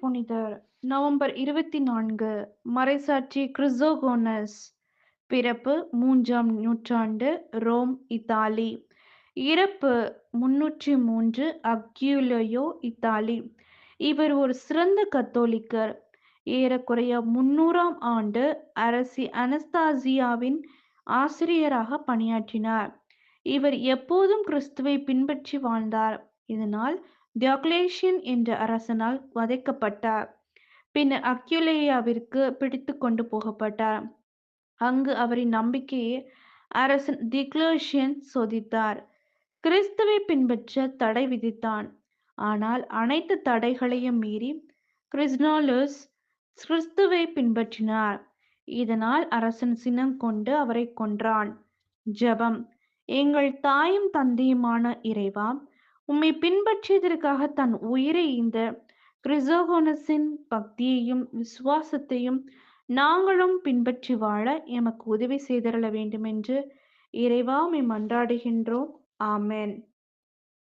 புனிதர். நவம்பர் இருபத்தி நான்கு மறைசாட்சி கிறிசோகோனஸ் பிறப்பு மூன்றாம் நூற்றாண்டு ரோம் இத்தாலி. இறப்பு முன்னூற்றி மூன்று அக்யூலயோ இத்தாலி. இவர் ஒரு சிறந்த கத்தோலிக்கர். ஏறக்குறைய முன்னூறாம் ஆண்டு அரசி அனஸ்தாசியாவின் ஆசிரியராக பணியாற்றினார். இவர் எப்போதும் கிறிஸ்துவை பின்பற்றி வாழ்ந்தார். இதனால் டியோக்லேஷியன் என்ற அரசனால் வதைக்கப்பட்டார். பின்னர் அக்யுலேயாவிற்கு பிடித்து கொண்டு போகப்பட்டார். அங்கு அவரின் நம்பிக்கையை அரசன் டிக்லோஷியன் சோதித்தார். கிறிஸ்துவை பின்பற்ற தடை விதித்தான். ஆனால் அனைத்து தடைகளையும் மீறி கிறிஸ்னாலுஸ் கிறிஸ்துவை பின்பற்றினார். இதனால் அரசன் சினம் கொண்டு அவரை கொன்றான். ஜெபம். எங்கள் தாயும் தந்தையுமான இறைவா உம்மை பின்பற்றியதற்காக தன் உயிரை இந்த கிறிசோகோனஸின் பக்தியையும் விசுவாசத்தையும் நாங்களும் பின்பற்றி வாழ எமக்கு உதவி செய்தரல வேண்டுமென்று இறைவா மே மன்றாடுகின்றோம். ஆமேன்.